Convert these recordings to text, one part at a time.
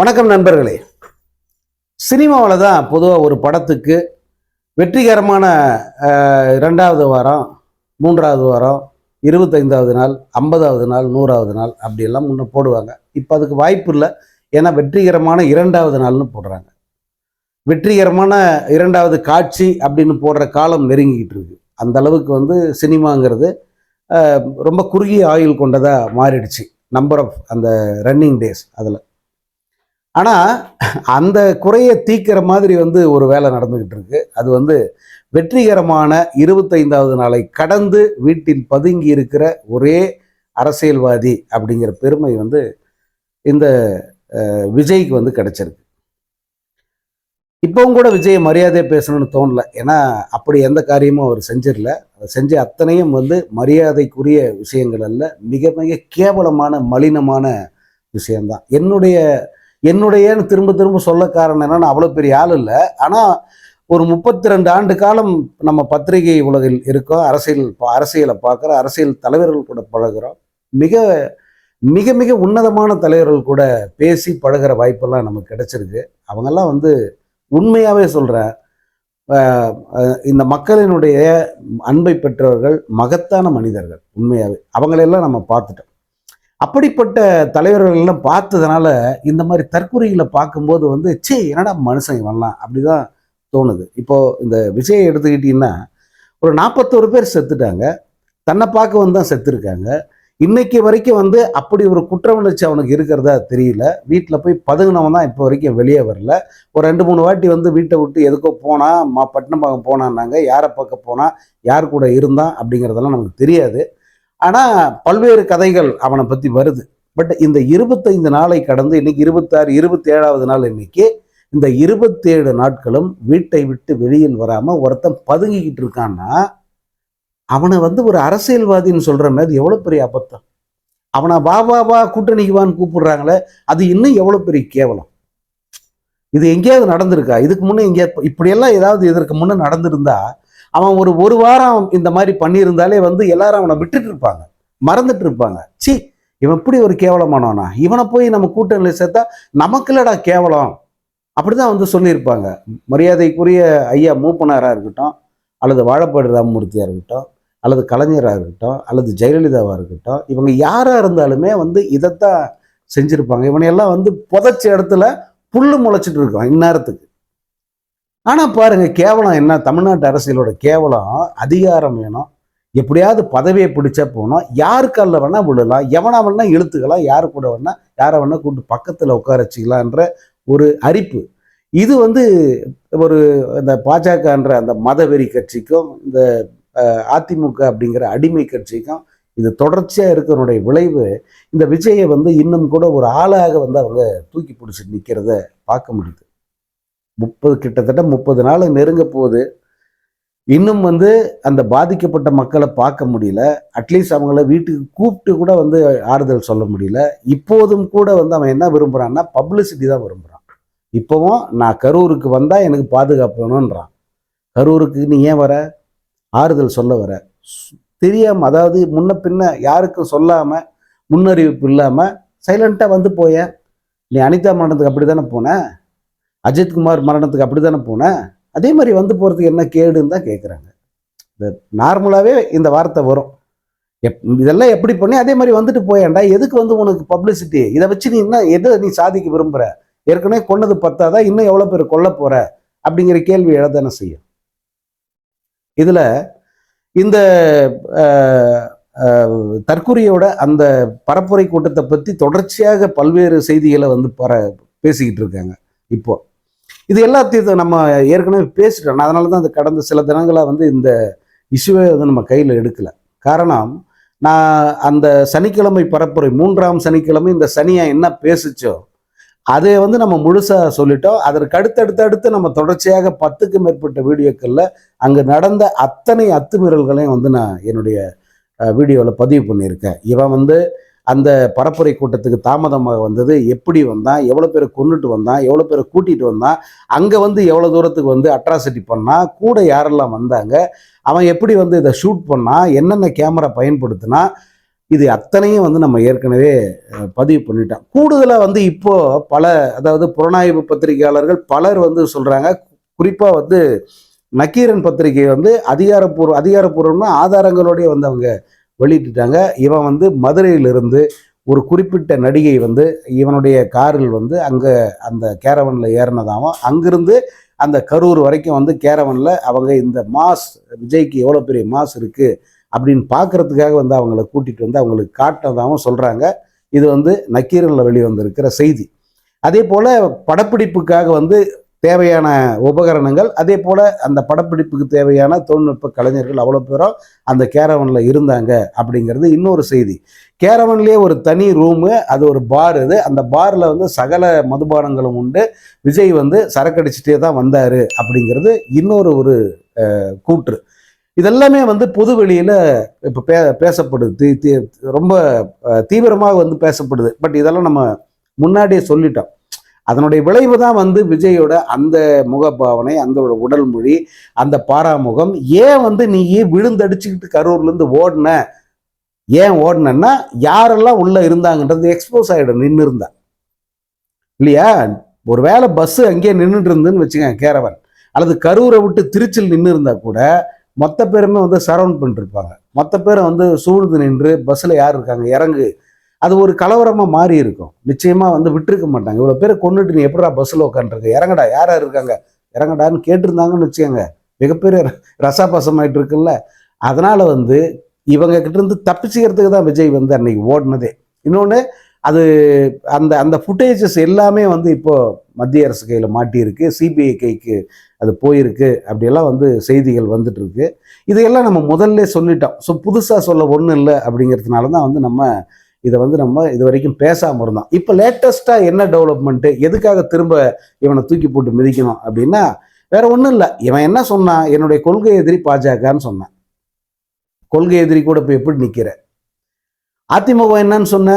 வணக்கம் நண்பர்களே. சினிமாவில் தான் பொதுவாக ஒரு படத்துக்கு வெற்றிகரமான ரெண்டாவது இரண்டாவது வாரம் மூன்றாவது வாரம் இருபத்தைந்தாவது நாள் ஐம்பதாவது நாள் நூறாவது நாள் அப்படியெல்லாம் முன்னே போடுவாங்க. இப்போ அதுக்கு வாய்ப்பு இல்லை. ஏன்னா வெற்றிகரமான இரண்டாவது நாள்னு போடுறாங்க. வெற்றிகரமான இரண்டாவது காட்சி அப்படின்னு போடுற காலம் நெருங்கிக்கிட்டு இருக்கு. அந்த அளவுக்கு வந்து சினிமாங்கிறது ரொம்ப குறுகிய ஆயுள் கொண்டதாக மாறிடுச்சு. நம்பர் ஆஃப் அந்த ரன்னிங் டேஸ் அதில். ஆனால் அந்த குறையை தீக்கிற மாதிரி வந்து ஒரு வேலை நடந்துக்கிட்டு இருக்கு. அது வந்து வெற்றிகரமான இருபத்தைந்தாவது நாளை கடந்து வீட்டில் பதுங்கி இருக்கிற ஒரே அரசியல்வாதி அப்படிங்கிற பெருமை வந்து இந்த விஜய்க்கு வந்து கிடைச்சிருக்கு. இப்போவும் கூட விஜய் மரியாதையை பேசணும்னு தோணல. ஏன்னா அப்படி எந்த காரியமும் அவர் செஞ்சிடல. அவர் செஞ்ச அத்தனையும் வந்து மரியாதைக்குரிய விஷயங்கள் அல்ல மிக மிக கேவலமான மலினமான விஷயம்தான். என்னுடைய என்னுடையன்னு திரும்ப திரும்ப சொல்ல காரணம் என்னன்னா அவ்வளோ பெரிய ஆள் இல்லை. ஆனால் ஒரு முப்பத்தி ரெண்டு ஆண்டு காலம் நம்ம பத்திரிகை உலகில் இருக்கோம். அரசியல் பா- அரசியலை பார்க்குறோம் அரசியல் தலைவர்கள் கூட பழகுறோம். மிக மிக மிக உன்னதமான தலைவர்கள் கூட பேசி பழகுற வாய்ப்பெல்லாம் நமக்கு கிடைச்சிருக்கு. அவங்கெல்லாம் வந்து உண்மையாகவே சொல்கிறேன் இந்த மக்களினுடைய அன்பை பெற்றவர்கள் மகத்தான மனிதர்கள். உண்மையாகவே அவங்களையெல்லாம் நம்ம பார்த்துட்டோம். அப்படிப்பட்ட தலைவர்கள் எல்லாம் பார்த்ததுனால இந்த மாதிரி தற்கொலைகளை பார்க்கும்போது வந்து சே என்னடா மனுஷன் இவன்லாம்? அப்படிதான் தோணுது. இப்போ இந்த விஷயம் எடுத்துக்கிட்டீங்கன்னா ஒரு நாற்பத்தோரு பேர் செத்துட்டாங்க. தன்னை பார்க்க வந்து தான் செத்துருக்காங்க. இன்னைக்கு வரைக்கும் வந்து அப்படி ஒரு குற்ற உணர்ச்சி அவனுக்கு இருக்கிறதா தெரியல. வீட்டில் போய் பதுங்கினவன் தான் இப்போ வரைக்கும் வெளியே வரல. ஒரு ரெண்டு மூணு வாட்டி வந்து வீட்டை விட்டு எதுக்கோ போனா மா பட்டினம் பட்டினப்பாக்கம் போனான்னாங்க. யாரை பார்க்க போனா யார் கூட இருந்தான் அப்படிங்கிறதெல்லாம் நமக்கு தெரியாது. ஆனால் பல்வேறு கதைகள் அவனை பற்றி வருது. பட் இந்த இருபத்தைந்து நாளை கடந்து இன்னைக்கு இருபத்தாறு இருபத்தி ஏழாவது நாள் இன்னைக்கு இந்த இருபத்தேழு நாட்களும் வீட்டை விட்டு வெளியில் வராமல் ஒருத்தன் பதுங்கிக்கிட்டு இருக்கான்னா அவனை வந்து ஒரு அரசியல்வாதின்னு சொல்கிற மாதிரி எவ்வளோ பெரிய அபத்தம். அவனை வா வா வா கூட்டணிக்கு வான்னு கூப்பிடுறாங்களே அது இன்னும் எவ்வளோ பெரிய கேவலம். இது எங்கேயாவது நடந்திருக்கா? இதுக்கு முன்னே எங்கேயாவது இப்படியெல்லாம் ஏதாவது இதற்கு முன்னே நடந்திருந்தா அவன் ஒரு ஒரு வாரம் இந்த மாதிரி பண்ணியிருந்தாலே வந்து எல்லாரும் அவனை விட்டுட்டு இருப்பாங்க மறந்துட்டு இருப்பாங்க சி இவன் இப்படி ஒரு கேவலமானவனா? இவனை போய் நம்ம கூட்டணியில் சேர்த்தா நமக்குலடா கேவலம். அப்படிதான் வந்து சொல்லியிருப்பாங்க. மரியாதைக்குரிய ஐயா மூப்பனாராக இருக்கட்டும் அல்லது வாழப்பாடி ராமமூர்த்தியாக இருக்கட்டும் அல்லது கலைஞராக இருக்கட்டும் அல்லது ஜெயலலிதாவாக இருக்கட்டும் இவங்க யாராக இருந்தாலுமே வந்து இதைத்தான் செஞ்சுருப்பாங்க. இவனையெல்லாம் வந்து புதைச்ச இடத்துல புல் முளைச்சிட்டு இருக்கான் இந்நேரத்துக்கு. ஆனால் பாருங்கள் கேவலம் என்ன? தமிழ்நாட்டு அரசியலோட கேவலம் அதிகாரம் வேணும். எப்படியாவது பதவியை பிடிச்சா போனோம் யாருக்கல்ல வேணா விழலாம். எவனா வேணா இழுத்துக்கலாம். யார் கூட வேணா யாரை வேணா கூட்டு பக்கத்தில் உட்கார வச்சுக்கலான்ற ஒரு அரிப்பு இது வந்து ஒரு இந்த பாஜகன்ற அந்த மதவெறி கட்சிக்கும் இந்த அதிமுக அப்படிங்கிற அடிமை கட்சிக்கும் இது தொடர்ச்சியாக இருக்கிறனுடைய விளைவு. இந்த விஜயை வந்து இன்னும் கூட ஒரு ஆளாக வந்து அவங்க தூக்கி பிடிச்சி நிற்கிறத பார்க்க முடியுது. முப்பது கிட்டத்தட்ட முப்பது நாள் நெருங்க போகுது. இன்னும் வந்து அந்த பாதிக்கப்பட்ட மக்களை பார்க்க முடியல. அட்லீஸ்ட் அவங்கள வீட்டுக்கு கூப்பிட்டு கூட வந்து ஆறுதல் சொல்ல முடியல. இப்போதும் கூட வந்து அவன் என்ன விரும்புகிறான்னா பப்ளிசிட்டி தான் விரும்புகிறான் இப்போவும் நான் கரூருக்கு வந்தால் எனக்கு பாதுகாப்பு வேணுன்றான் கரூருக்கு நீ ஏன் வர? ஆறுதல் சொல்ல வர. தெரியாமல் அதாவது முன்ன பின்ன யாருக்கும் சொல்லாமல் முன்னறிவிப்பு இல்லாமல் சைலண்ட்டாக வந்து போய நீ அனிதா மரணத்துக்கு அப்படி தானே போன? அஜித்குமார் மரணத்துக்கு அப்படி தானே போனேன் அதே மாதிரி வந்து போகிறதுக்கு என்ன கேடுன்னு தான் கேட்குறாங்க இந்த நார்மலாகவே இந்த வார்த்தை வரும். எப் இதெல்லாம் எப்படி பண்ணி அதே மாதிரி வந்துட்டு போயேன்டா எதுக்கு வந்து உனக்கு பப்ளிசிட்டி இதை வச்சு நீ என்ன எதை நீ சாதிக்க விரும்புகிற ஏற்கனவே கொன்னது பத்தாதான் இன்னும் எவ்வளோ பேர் கொல்ல போகிற அப்படிங்கிற கேள்வி எழதானே செய்யும். இதில் இந்த தற்கொலையோட அந்த பரப்புரை கூட்டத்தை பற்றி தொடர்ச்சியாக பல்வேறு செய்திகளை வந்து பர பேசிக்கிட்டு இருக்காங்க. இப்போ இது எல்லாத்தையும் நம்ம ஏற்கனவே பேசிட்டோம். நான் அதனால தான் அது கடந்த சில தினங்களாக வந்து இந்த இஷ்யூவை வந்து நம்ம கையில் எடுக்கலை. காரணம் நான் அந்த சனிக்கிழமை பரப்புரை மூன்றாம் சனிக்கிழமை இந்த சனியை என்ன பேசுச்சோ அதை வந்து நம்ம முழுசாக சொல்லிட்டோம். அதற்கு அடுத்தடுத்து அடுத்து நம்ம தொடர்ச்சியாக பத்துக்கும் மேற்பட்ட வீடியோக்களில் அங்கே நடந்த அத்தனை அத்துமீறல்களையும் வந்து நான் என்னுடைய வீடியோவில் பதிவு பண்ணியிருக்கேன். இவன் வந்து அந்த பரப்புரை கூட்டத்துக்கு தாமதமாக வந்தது. எப்படி வந்தான் எவ்வளோ பேரை கொண்டுட்டு வந்தான் எவ்வளோ பேரை கூட்டிகிட்டு வந்தான் அங்கே வந்து எவ்வளோ தூரத்துக்கு வந்து அட்ராசிட்டி பண்ணான் கூட யாரெல்லாம் வந்தாங்க அவன் எப்படி வந்து இதை ஷூட் பண்ணான் என்னென்ன கேமரா பயன்படுத்தினா இது அத்தனையும் வந்து நம்ம ஏற்கனவே பதிவு பண்ணிட்டோம். கூடுதலாக வந்து இப்போ பல அதாவது புலனாய்வு பத்திரிகையாளர்கள் பலர் வந்து சொல்கிறாங்க குறிப்பாக வந்து நக்கீரன் பத்திரிகை வந்து அதிகாரப்பூர்வ அதிகாரப்பூர்வம்னா ஆதாரங்களோடய வந்து அவங்க வெளியிட்டுட்டாங்க. இவன் வந்து மதுரையிலிருந்து ஒரு குறிப்பிட்ட நடிகை வந்து இவனுடைய காரில் வந்து அங்கே அந்த கேரவனில் ஏறினதாகவும் அங்கிருந்து அந்த கரூர் வரைக்கும் வந்து கேரவனில் அவங்க இந்த மாஸ் விஜய்க்கு எவ்வளோ பெரிய மாஸ் இருக்குது அப்படின்னு பார்க்குறதுக்காக வந்து அவங்கள கூட்டிகிட்டு வந்து அவங்களுக்கு காட்டினதாகவும் சொல்கிறாங்க இது வந்து நக்கீரனில் வெளிவந்திருக்கிற செய்தி. அதே போல் படப்பிடிப்புக்காக வந்து தேவையான உபகரணங்கள் அதே போல் அந்த படப்பிடிப்புக்கு தேவையான தொழில்நுட்ப கலைஞர்கள் அவ்வளோ பேரும் அந்த கேரவனில் இருந்தாங்க அப்படிங்கிறது இன்னொரு செய்தி. கேரவன்லேயே ஒரு தனி ரூமு அது ஒரு பார் இது. அந்த பாரில் வந்து சகல மதுபானங்களும் உண்டு. விஜய் வந்து சரக்கடிச்சிட்டே தான் வந்தார் அப்படிங்கிறது இன்னொரு ஒரு கூற்று. இதெல்லாமே வந்து பொது வெளியில் இப்போ பே பேசப்படுது. தீ தீ ரொம்ப தீவிரமாக வந்து பேசப்படுது. பட் இதெல்லாம் நம்ம முன்னாடியே சொல்லிட்டோம். அதனுடைய விளைவு தான் வந்து விஜயோட அந்த முகபாவனை அந்த உடல் மொழி அந்த பாராமுகம். ஏன் வந்து நீ விழுந்தடிச்சுக்கிட்டு கரூர்லேருந்து ஓடின? ஏன் ஓடினன்னா யாரெல்லாம் உள்ளே இருந்தாங்கன்றது எக்ஸ்போஸ் ஆகிடும் நின்று இருந்தா இல்லையா? ஒருவேளை பஸ்ஸு அங்கேயே நின்றுட்டு இருந்துன்னு வச்சுக்கோங்க கேரவன். அல்லது கரூரை விட்டு திருச்சியில் நின்று இருந்தால் கூட மொத்த பேருமே வந்து சரவுண்ட் பண்ணிருப்பாங்க. மொத்த பேரும் வந்து சூழ்ந்து நின்று பஸ்ஸில் யார் இருக்காங்க? இறங்கு. அது ஒரு கலவரமாக மாறி இருக்கும். நிச்சயமாக வந்து விட்டுருக்க மாட்டாங்க. இவ்வளோ பேரை கொண்டுட்டு நீ எப்படா பஸ்ஸில் உட்காந்துருக்க இறங்கடா யார் யார் இருக்காங்க? இறங்கடான்னு கேட்டிருந்தாங்கன்னு வச்சுக்கோங்க. மிகப்பெரிய ரசாபாசமாயிட்டு இருக்குல்ல. அதனால் வந்து இவங்க கிட்டேருந்து தப்பிச்சுக்கிறதுக்கு தான் விஜய் வந்து அன்னைக்கு ஓடினதே. இன்னொன்று அது அந்த அந்த ஃபுட்டேஜஸ் எல்லாமே வந்து இப்போது மத்திய அரசு கையில் மாட்டியிருக்கு. சிபிஐ கைக்கு அது போயிருக்கு. அப்படியெல்லாம் வந்து செய்திகள் வந்துட்டுருக்கு. இதையெல்லாம் நம்ம முதல்ல சொல்லிட்டோம். ஸோ புதுசாக சொல்ல ஒன்றும் இல்லை அப்படிங்கிறதுனால தான் வந்து நம்ம இதை வந்து நம்ம இது வரைக்கும் பேசாமல் இருந்தோம். இப்போ லேட்டஸ்ட்டாக என்ன டெவலப்மெண்ட்டு எதுக்காக திரும்ப இவனை தூக்கி போட்டு மிதிக்கணும் அப்படின்னா வேற ஒன்றும் இல்லை. இவன் என்ன சொன்னான்? என்னுடைய கொள்கை எதிரி பாஜகன்னு சொன்னான். கொள்கை எதிரி கூட இப்போ எப்படி நிற்கிற அதிமுக என்னன்னு சொன்ன?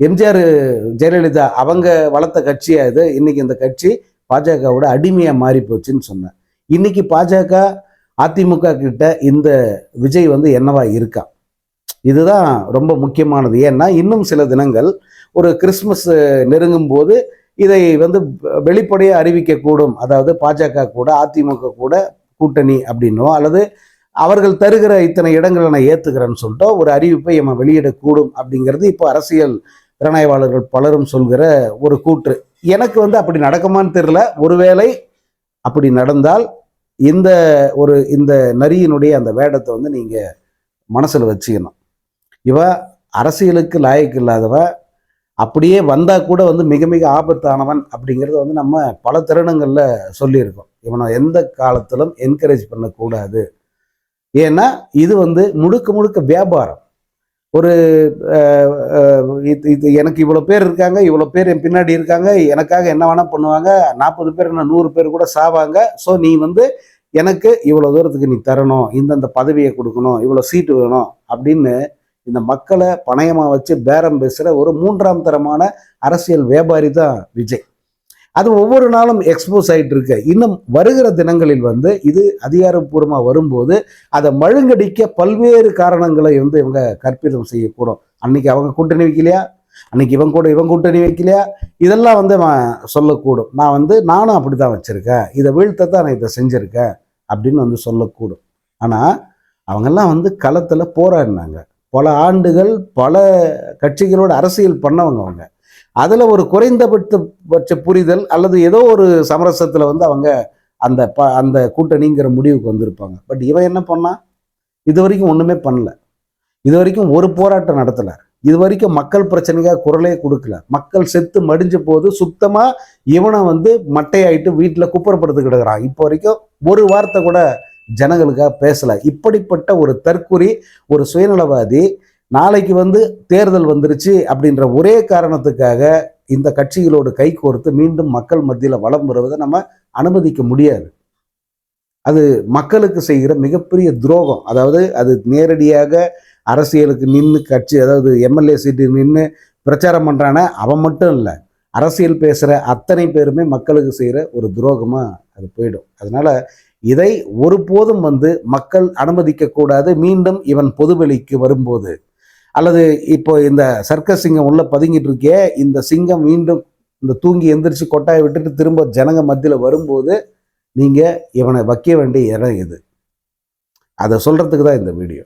எம்ஜிஆர் ஜெயலலிதா அவங்க வளர்த்த கட்சியாக இது? இன்னைக்கு இந்த கட்சி பாஜகவோட அடிமையாக மாறி போச்சுன்னு சொன்னேன். இன்னைக்கு பாஜக அதிமுக கிட்ட இந்த விஜய் வந்து என்னவா இருக்கான் இதுதான் ரொம்ப முக்கியமானது. ஏன்னா இன்னும் சில தினங்கள் ஒரு கிறிஸ்மஸ் நெருங்கும் போது இதை வந்து வெளிப்படையாக அறிவிக்கக்கூடும். அதாவது பாஜக கூட அதிமுக கூட கூட்டணி அப்படின்னோ அல்லது அவர்கள் தருகிற இத்தனை இடங்களை நான் ஏற்றுக்கிறேன்னு சொல்லிட்டோ ஒரு அறிவிப்பை நம்ம வெளியிடக்கூடும் அப்படிங்கிறது இப்போ அரசியல் திறனாய்வாளர்கள் பலரும் சொல்கிற ஒரு கூற்று. எனக்கு வந்து அப்படி நடக்குமான்னு தெரில ஒருவேளை அப்படி நடந்தால் இந்த ஒரு இந்த நரியினுடைய அந்த வேடத்தை வந்து நீங்கள் மனசில் வச்சுக்கணும். இவ அரசியலுக்கு லாயக்கு இல்லாதவ அப்படியே வந்தால் கூட வந்து மிக மிக ஆபத்தானவன் அப்படிங்கிறத வந்து நம்ம பல தருணங்களில் சொல்லியிருக்கோம். இவனை எந்த காலத்திலும் என்கரேஜ் பண்ணக்கூடாது. ஏன்னா இது வந்து முழுக்க முழுக்க வியாபாரம். ஒரு இது இது எனக்கு இவ்வளோ பேர் இருக்காங்க இவ்வளோ பேர் என் பின்னாடி இருக்காங்க எனக்காக என்ன வேணால் பண்ணுவாங்க நாற்பது பேர் என்ன நூறு பேர் கூட சாவாங்க. ஸோ நீ வந்து எனக்கு இவ்வளோ தூரத்துக்கு நீ தரணும் இந்தந்த பதவியை கொடுக்கணும் இவ்வளோ சீட்டு வேணும் அப்படின்னு இந்த மக்களை பணயமாக வச்சு பேரம் பேசுகிற ஒரு மூன்றாம் தரமான அரசியல் வியாபாரி தான் விஜய். அது ஒவ்வொரு நாளும் எக்ஸ்போஸ் ஆகிட்டு இருக்கு. இன்னும் வருகிற தினங்களில் வந்து இது அதிகாரப்பூர்வமாக வரும்போது அதை மழுங்கடிக்க பல்வேறு காரணங்களை வந்து இவங்க கற்பிதம் செய்யக்கூடும். அன்னைக்கு அவங்க கூட்டணி வைக்கலையா? அன்னைக்கு இவன் கூட இவன் கூட்டணி வைக்கலையா? இதெல்லாம் வந்து அவன் சொல்லக்கூடும். நான் வந்து நானும் அப்படி தான் வச்சுருக்கேன். இதை வீழ்த்த தான் நான் இதை செஞ்சுருக்கேன் அப்படின்னு வந்து சொல்லக்கூடும். ஆனால் அவங்கெல்லாம் வந்து களத்தில் போராடினாங்க. பல ஆண்டுகள் பல கட்சிகளோட அரசியல் பண்ணவங்க அவங்க. அதில் ஒரு குறைந்தபட்ச பட்ச புரிதல் அல்லது ஏதோ ஒரு சமரசத்தில் வந்து அவங்க அந்த ப அந்த கூட்டணிங்கிற முடிவுக்கு வந்திருப்பாங்க. பட் இவன் என்ன பண்ணான் இது வரைக்கும் ஒன்றுமே பண்ணல. இது வரைக்கும் ஒரு போராட்டம் நடத்தலை. இது வரைக்கும் மக்கள் பிரச்சனைக்காக குரலே கொடுக்கல. மக்கள் செத்து மடிஞ்ச போது சுத்தமாக இவனை வந்து மட்டையாயிட்டு வீட்டில் குப்புறப்படுத்து கிடக்குறான் இப்போ வரைக்கும் ஒரு வார்த்தை கூட ஜனங்களுக்காக பேசலை. இப்படிப்பட்ட ஒரு தற்குறி ஒரு சுயநலவாதி நாளைக்கு வந்து தேர்தல் வந்துருச்சு அப்படின்ற ஒரே காரணத்துக்காக இந்த கட்சிகளோடு கை கோர்த்து மீண்டும் மக்கள் மத்தியில் வளம் வருவதை நம்ம அனுமதிக்க முடியாது. அது மக்களுக்கு செய்கிற மிகப்பெரிய துரோகம். அதாவது அது நேரடியாக அரசியலுக்கு நின்று கட்சி அதாவது எம்எல்ஏ சீட்டு நின்று பிரச்சாரம் பண்ணுறானே அவன் மட்டும் இல்லை. அரசியல் பேசுகிற அத்தனை பேருமே மக்களுக்கு செய்கிற ஒரு துரோகமாக அது போயிடும். அதனால இதை ஒருபோதும் வந்து மக்கள் அனுமதிக்க கூடாது. மீண்டும் இவன் பொதுவெளிக்கு வரும்போது. அல்லது இப்போ இந்த சர்க்கஸ் சிங்கம் உள்ள பதுங்கிட்டு இருக்கே இந்த சிங்கம் மீண்டும் இந்த தூங்கி எந்திரிச்சு கொட்டாயை விட்டுட்டு திரும்ப ஜனங்க மத்தியில் வரும்போது நீங்கள் இவனை வைக்க வேண்டிய இடம் இது. அதை சொல்கிறதுக்கு தான் இந்த வீடியோ.